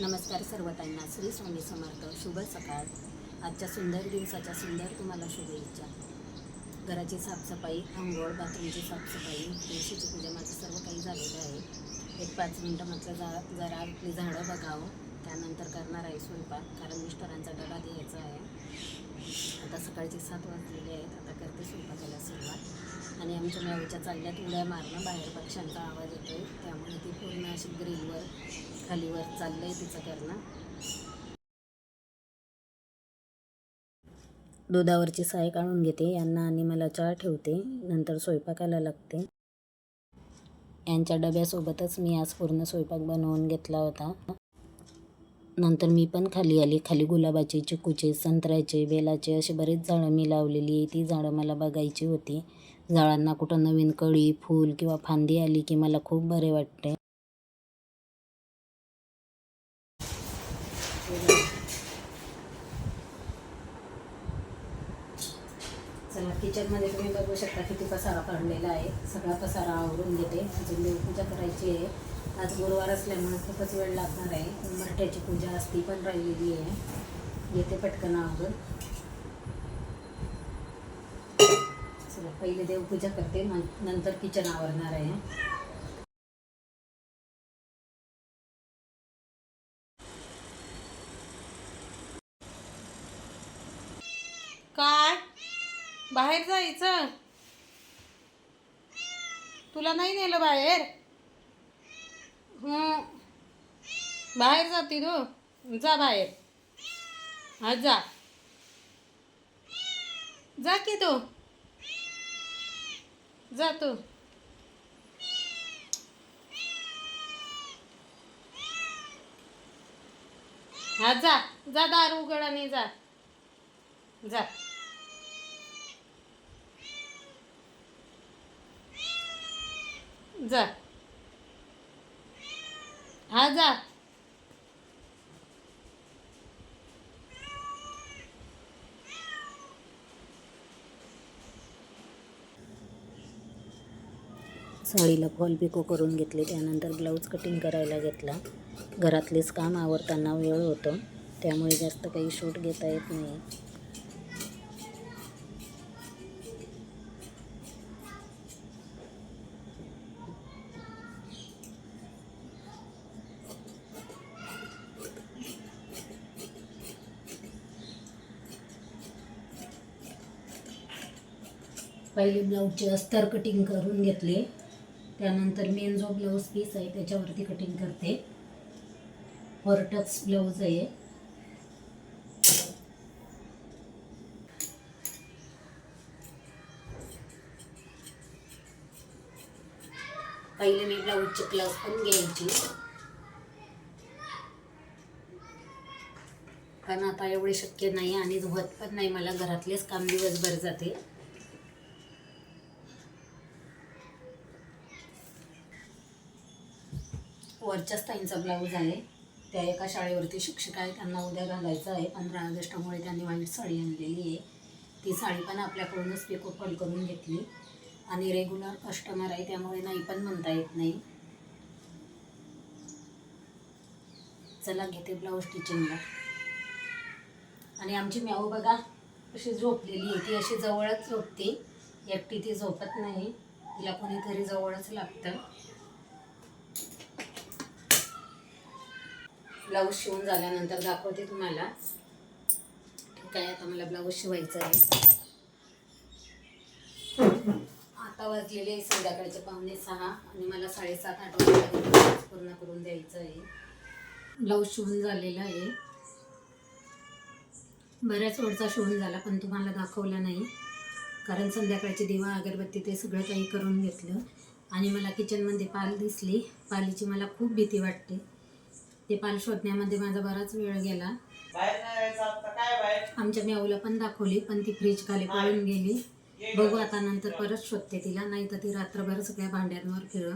नमस्कार सर्वतांना. श्री स्वामी समर्थ. शुभ सकाळ. आजच्या सुंदर दिवसाच्या सुंदर तुम्हाला शुभेच्छा. घराची साफसफाई आंघोळ बाथरूमची साफसफाई तुळशीची पूजा माझं सर्व काही झालेलं आहे. एक पाच मिनटं म्हटलं जा जरा आपली झाडं बघावं. त्यानंतर करणार आहे स्वयंपाक कारण मिस्टरांचा डबा द्यायचा आहे. आता सकाळचे सात वाजलेले आहेत. आता करते स्वयंपाकाला सुरुवात. आणि आमच्या मेवच्या चालल्यात उड्या मारणं. बाहेर पक्ष्यांचा आवाज येतोय. त्यामुळे ती पूर्ण अशी ग्रिलवर खालीवर चाललं आहे तिचं करणं. दुधावरची साय काढून घेते. यांना आणि मला चहा ठेवते. नंतर स्वयंपाकाला लागते. यांच्या डब्यासोबतच मी आज पूर्ण स्वयंपाक बनवून घेतला होता. नंतर मी पण खाली आली. खाली गुलाबाचे चिकूचे संत्र्याचे बेलाचे असे बरेच झाडं मी लावलेली आहे. ती झाडं मला बघायची होती. झाडांना कुठं नवीन कळी फूल किंवा फांदी आली की मला खूप बरे वाटते. किचनमध्ये तुम्ही बघू शकता किती पसारा पडलेला आहे. सगळा पसारा आवरून घेते. अजून देवपूजा करायची आहे. आज गुरुवार असल्यामुळे खूपच वेळ लागणार आहे. मराठ्याची पूजा असती पण राहिलेली आहे. येते पटकन आवरून चला पहिले देवपूजा करते. मग नंतर किचन आवरणार आहे काय बाहेर जायचं तुला नाही नेलं बाहेर? बाहेर जाते तू जा बाहेर. हा जा. जा की तू. जा तू. हा जा. जा दार उघड आणि जा. जा. जा. हा जा. साडीला फॉल पिको करून घेतले त्यानंतर ब्लाऊज कटिंग करायला घेतला. घरातलेच काम आवरताना वेळ होतं त्यामुळे जास्त काही शूट घेता येत नाही. पहिले ब्लाऊजचे अस्तर कटिंग करून घेतले. त्यानंतर मेन जो ब्लाऊज पीस आहे त्याच्यावरती कटिंग करते. फॉरटक्स ब्लाऊज आहे. पहिले मी ब्लाऊजचे क्लास पण घ्यायची. कारण आता एवढे शक्य नाही आणि होत पण नाही. मला घरातलेच काम दिवसभर जाते. वरच्या ताईंचा ब्लाऊज आहे. त्या एका शाळेवरती शिक्षक आहे. त्यांना उद्या घालायचं आहे. पंधरा ऑगस्टमुळे त्यांनी व्हाईट साडी आणलेली आहे. ती साडी पण आपल्याकडूनच पिको फॉल करून घेतली. आणि रेग्युलर कस्टमर आहे त्यामुळे नाही पण म्हणता येत नाही. चला घेते ब्लाऊज स्टिचिंगला आणि आमची म्याऊ बघा अशी झोपलेली आहे. ती अशी जवळच झोपते. एकटी ती झोपत नाही. तिला कोणीतरी जवळच लागतं. ब्लाऊज शिवून झाल्यानंतर दाखवते तुम्हाला. ठीक आहे आता मला ब्लाऊज शिवायचं आहे. आता वाजलेले आहे संध्याकाळचे पाहुणे सहा आणि मला साडेसात आठ वाजता पूर्ण करून द्यायचं आहे. ब्लाऊज शिवून झालेला आहे. बऱ्याच वेळचा शिवून झाला पण तुम्हाला दाखवला नाही. कारण संध्याकाळची दिवा अगरबत्ती ते सगळं काही करून घेतलं. आणि मला किचनमध्ये पाल दिसली. पालीची मला खूप भीती वाटते. ते पाल शोधण्यामध्ये माझा बराच वेळ गेला. आमच्या मेवला पण दाखवली पण ती फ्रीज खाली पळून गेली. बघू आता नंतर परत शोधते तिला नाही तर ती रात्रभर सगळ्या भांड्यांवर फिर.